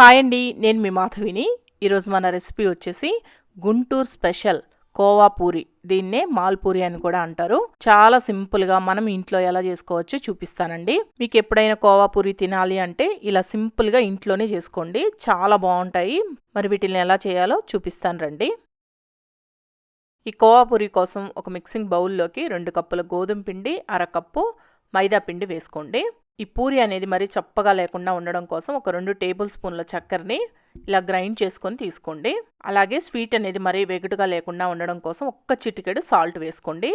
Hi అండి నేను మీ మాధవిని. ఈరోజు మన రెసిపీ వచ్చేసి గుంటూరు స్పెషల్ కోవా పూరి. దీన్నే మాల్పూరి అని కూడా అంటారు. చాలా సింపుల్గా మనం ఇంట్లో ఎలా చేసుకోవచ్చో చూపిస్తానండి. మీకు ఎప్పుడైనా కోవా పూరి తినాలి అంటే ఇలా సింపుల్గా ఇంట్లోనే చేసుకోండి. చాలా బాగుంటాయి. మరి వీటిని ఎలా చేయాలో చూపిస్తాను రండి. ఈ కోవా పూరి కోసం ఒక మిక్సింగ్ బౌల్లోకి రెండు కప్పుల గోధుమ పిండి అరకప్పు మైదా పిండి వేసుకోండి. ఈ పూరి అనేది మరీ చప్పగా లేకుండా ఉండడం కోసం ఒక రెండు టేబుల్ స్పూన్ల చక్కెరని ఇలా గ్రైండ్ చేసుకొని తీసుకోండి. అలాగే స్వీట్ అనేది మరీ వెగుటుగా లేకుండా ఉండడం కోసం ఒక్క చిటికెడు సాల్ట్ వేసుకోండి.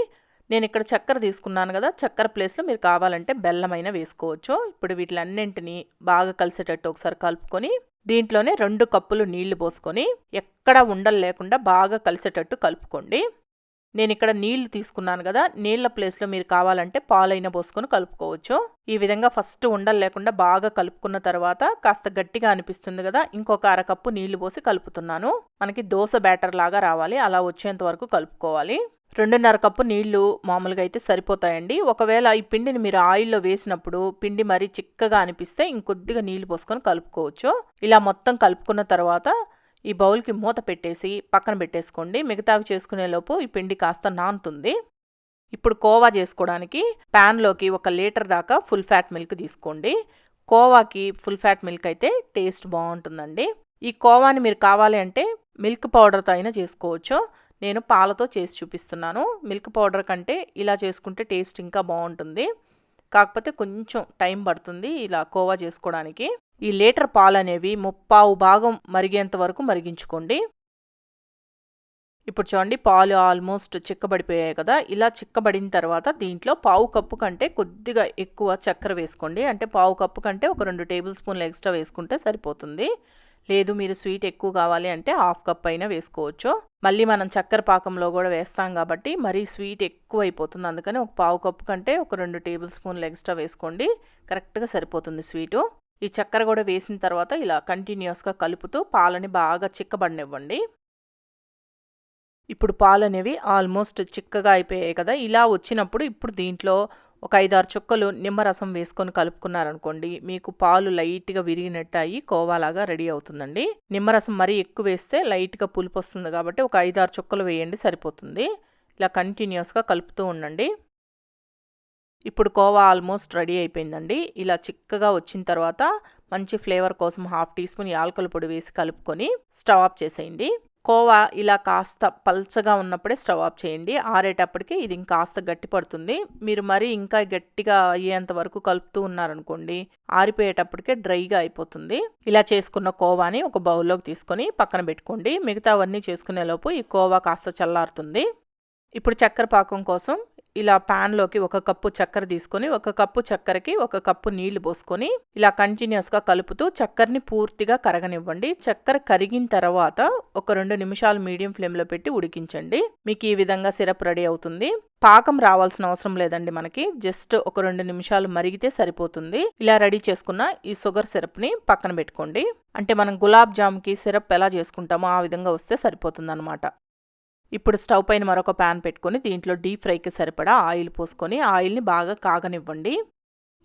నేను ఇక్కడ చక్కెర తీసుకున్నాను కదా చక్కెర ప్లేస్లో మీరు కావాలంటే బెల్లమైన వేసుకోవచ్చు. ఇప్పుడు వీటిలన్నింటినీ బాగా కలిసేటట్టు ఒకసారి కలుపుకొని దీంట్లోనే రెండు కప్పులు నీళ్ళు పోసుకొని ఎక్కడ ఉండలు లేకుండా బాగా కలిసేటట్టు కలుపుకోండి. నేను ఇక్కడ నీళ్ళు తీసుకున్నాను కదా నీళ్ళ ప్లేస్లో మీరు కావాలంటే పాలైన పోసుకొని కలుపుకోవచ్చు. ఈ విధంగా ఫస్ట్ ఉండలు లేకుండా బాగా కలుపుకున్న తర్వాత కాస్త గట్టిగా అనిపిస్తుంది కదా ఇంకొక అరకప్పు నీళ్ళు పోసి కలుపుతున్నాను. మనకి దోశ బ్యాటర్ లాగా రావాలి అలా వచ్చేంత వరకు కలుపుకోవాలి. రెండున్నర కప్పు నీళ్ళు మామూలుగా అయితే సరిపోతాయండి. ఒకవేళ ఈ పిండిని మీరు ఆయిల్లో వేసినప్పుడు పిండి మరీ చిక్కగా అనిపిస్తే ఇంకొద్దిగా నీళ్ళు పోసుకొని కలుపుకోవచ్చు. ఇలా మొత్తం కలుపుకున్న తర్వాత ఈ బౌల్కి మూత పెట్టేసి పక్కన పెట్టేసుకోండి. మిగతావి చేసుకునేలోపు ఈ పిండి కాస్త నానుతుంది. ఇప్పుడు కోవా చేసుకోవడానికి ప్యాన్లోకి ఒక లీటర్ దాకా ఫుల్ ఫ్యాట్ మిల్క్ తీసుకోండి. కోవాకి ఫుల్ ఫ్యాట్ మిల్క్ అయితే టేస్ట్ బాగుంటుందండి. ఈ కోవాని మీరు కావాలి అంటే మిల్క్ పౌడర్తో అయినా చేసుకోవచ్చు. నేను పాలతో చేసి చూపిస్తున్నాను. మిల్క్ పౌడర్ కంటే ఇలా చేసుకుంటే టేస్ట్ ఇంకా బాగుంటుంది. కాకపోతే కొంచెం టైం పడుతుంది ఇలా కోవా చేసుకోవడానికి. ఈ లీటర్ పాలనేవి ముప్పావు భాగం మరిగేంత వరకు మరిగించుకోండి. ఇప్పుడు చూడండి పాలు ఆల్మోస్ట్ చిక్కబడిపోయాయి కదా. ఇలా చిక్కబడిన తర్వాత దీంట్లో పావు కప్పు కంటే కొద్దిగా ఎక్కువ చక్కెర వేసుకోండి. అంటే పావు కప్పు కంటే ఒక రెండు టేబుల్ స్పూన్లు ఎక్స్ట్రా వేసుకుంటే సరిపోతుంది. లేదు మీరు స్వీట్ ఎక్కువ కావాలి అంటే హాఫ్ కప్ అయినా వేసుకోవచ్చు. మళ్ళీ మనం చక్కెర పాకంలో కూడా వేస్తాం కాబట్టి మరీ స్వీట్ ఎక్కువ అయిపోతుంది అందుకని ఒక పావు కప్పు కంటే ఒక రెండు టేబుల్ స్పూన్లు ఎక్స్ట్రా వేసుకోండి. కరెక్ట్గా సరిపోతుంది స్వీటు. ఈ చక్కెర కూడా వేసిన తర్వాత ఇలా కంటిన్యూస్గా కలుపుతూ పాలని బాగా చిక్కబడినివ్వండి. ఇప్పుడు పాలు అనేవి ఆల్మోస్ట్ చిక్కగా అయిపోయాయి కదా. ఇలా వచ్చినప్పుడు ఇప్పుడు దీంట్లో ఒక ఐదారు చుక్కలు నిమ్మరసం వేసుకొని కలుపుకున్నారనుకోండి మీకు పాలు లైట్గా విరిగినట్టు అయ్యి కోవాలాగా రెడీ అవుతుందండి. నిమ్మరసం మరీ ఎక్కువ వేస్తే లైట్గా పులుపు వస్తుంది కాబట్టి ఒక ఐదారు చుక్కలు వేయండి సరిపోతుంది. ఇలా కంటిన్యూస్గా కలుపుతూ ఉండండి. ఇప్పుడు కోవా ఆల్మోస్ట్ రెడీ అయిపోయిందండి. ఇలా చిక్కగా వచ్చిన తర్వాత మంచి ఫ్లేవర్ కోసం హాఫ్ టీ స్పూన్ యాలకుల పొడి వేసి కలుపుకొని స్టవ్ ఆఫ్ చేసేయండి. కోవా ఇలా కాస్త పల్చగా ఉన్నప్పుడే స్టవ్ ఆఫ్ చేయండి. ఆరేటప్పటికి ఇది ఇంకాస్త గట్టి పడుతుంది. మీరు మరీ ఇంకా గట్టిగా అయ్యేంత వరకు కలుపుతూ ఉన్నారనుకోండి ఆరిపోయేటప్పటికే డ్రైగా అయిపోతుంది. ఇలా చేసుకున్న కోవాని ఒక బౌల్లోకి తీసుకొని పక్కన పెట్టుకోండి. మిగతావన్నీ చేసుకునేలోపు ఈ కోవా కాస్త చల్లారుతుంది. ఇప్పుడు చక్కెర పాకం కోసం ఇలా ప్యాన్లోకి ఒక కప్పు చక్కెర తీసుకొని ఒక కప్పు చక్కెరకి ఒక కప్పు నీళ్ళు పోసుకొని ఇలా కంటిన్యూస్గా కలుపుతూ చక్కెరని పూర్తిగా కరగనివ్వండి. చక్కెర కరిగిన తర్వాత ఒక రెండు నిమిషాలు మీడియం ఫ్లేమ్లో పెట్టి ఉడికించండి. మీకు ఈ విధంగా సిరప్ రెడీ అవుతుంది. పాకం రావాల్సిన అవసరం లేదండి మనకి. జస్ట్ ఒక రెండు నిమిషాలు మరిగితే సరిపోతుంది. ఇలా రెడీ చేసుకున్న ఈ షుగర్ సిరప్ని పక్కన పెట్టుకోండి. అంటే మనం గులాబ్ జామ్కి సిరప్ ఎలా చేసుకుంటామో ఆ విధంగా వస్తే సరిపోతుంది అనమాట ఇప్పుడు స్టవ్ పైన మరొక ప్యాన్ పెట్టుకొని దీంట్లో డీప్ ఫ్రైకి సరిపడా ఆయిల్ పోసుకొని ఆయిల్ని బాగా కాగనివ్వండి.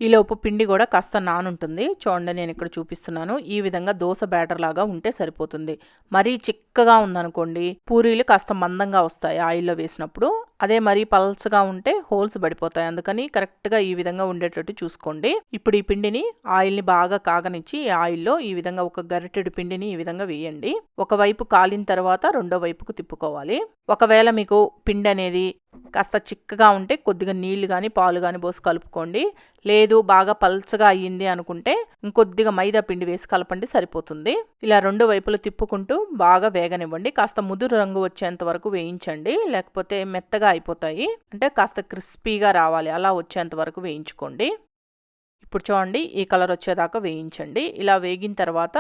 ఈలోపు పిండి కూడా కాస్త నానుంటుంది. చూడండి నేను ఇక్కడ చూపిస్తున్నాను. ఈ విధంగా దోశ బ్యాటర్ లాగా ఉంటే సరిపోతుంది. మరీ చిక్కగా ఉందనుకోండి పూరీలు కాస్త మందంగా వస్తాయి ఆయిల్లో వేసినప్పుడు. అదే మరీ పల్చగా ఉంటే హోల్స్ పడిపోతాయి. అందుకని కరెక్ట్గా ఈ విధంగా ఉండేటట్టు చూసుకోండి. ఇప్పుడు ఈ పిండిని ఆయిల్ని బాగా కాగనిచ్చి ఈ ఆయిల్లో ఈ విధంగా ఒక గరిటెడు పిండిని ఈ విధంగా వేయండి. ఒకవైపు కాలిన తర్వాత రెండో వైపుకు తిప్పుకోవాలి. ఒకవేళ మీకు పిండి అనేది కాస్త చిక్కగా ఉంటే కొద్దిగా నీళ్ళు కానీ పాలు కానీ పోసి కలుపుకోండి. లేదు బాగా పల్చగా అయ్యింది అనుకుంటే ఇంకొద్దిగా మైదా పిండి వేసి కలపండి సరిపోతుంది. ఇలా రెండు వైపులు తిప్పుకుంటూ బాగా వేగనివ్వండి. కాస్త ముదురు రంగు వచ్చేంత వరకు వేయించండి. లేకపోతే మెత్తగా అయిపోతాయి. అంటే కాస్త క్రిస్పీగా రావాలి. అలా వచ్చేంత వరకు వేయించుకోండి. ఇప్పుడు చూడండి ఈ కలర్ వచ్చేదాకా వేయించండి. ఇలా వేగిన తర్వాత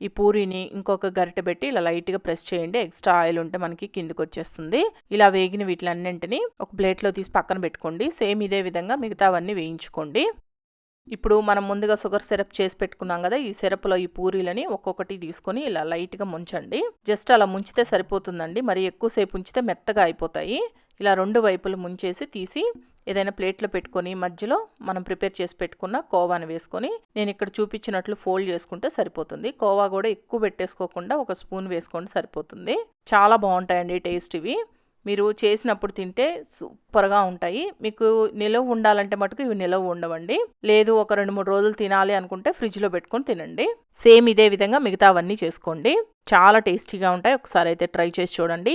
ఈ పూరీని ఇంకొక గరిటె పెట్టి ఇలా లైట్గా ప్రెస్ చేయండి. ఎక్స్ట్రా ఆయిల్ ఉంటే మనకి కిందికి వచ్చేస్తుంది. ఇలా వేగిన వీటిలన్నింటినీ ఒక ప్లేట్లో తీసి పక్కన పెట్టుకోండి. సేమ్ ఇదే విధంగా మిగతావన్నీ వేయించుకోండి. ఇప్పుడు మనం ముందుగా షుగర్ సిరప్ చేసి పెట్టుకున్నాం కదా ఈ సిరప్లో ఈ పూరీలని ఒక్కొక్కటి తీసుకొని ఇలా లైట్గా ముంచండి. జస్ట్ అలా ముంచితే సరిపోతుందండి. మరి ఎక్కువసేపు ఉంచితే మెత్తగా అయిపోతాయి. ఇలా రెండు వైపులు ముంచేసి తీసి ఏదైనా ప్లేట్లో పెట్టుకొని మధ్యలో మనం ప్రిపేర్ చేసి పెట్టుకున్న కోవాని వేసుకొని నేను ఇక్కడ చూపించినట్లు ఫోల్డ్ చేసుకుంటే సరిపోతుంది. కోవా కూడా ఎక్కువ పెట్టేసుకోకుండా ఒక స్పూన్ వేసుకోండి సరిపోతుంది. చాలా బాగుంటాయండి టేస్ట్ ఇవి. మీరు చేసినప్పుడు తింటే సూపర్గా ఉంటాయి. మీకు నిలవ ఉండాలంటే మటుకు ఇవి నిలవ ఉండవండి. లేదు ఒక రెండు మూడు రోజులు తినాలి అనుకుంటే ఫ్రిడ్జ్లో పెట్టుకొని తినండి. సేమ్ ఇదే విధంగా మిగతావన్నీ చేసుకోండి. చాలా టేస్టీగా ఉంటాయి. ఒకసారి అయితే ట్రై చేసి చూడండి.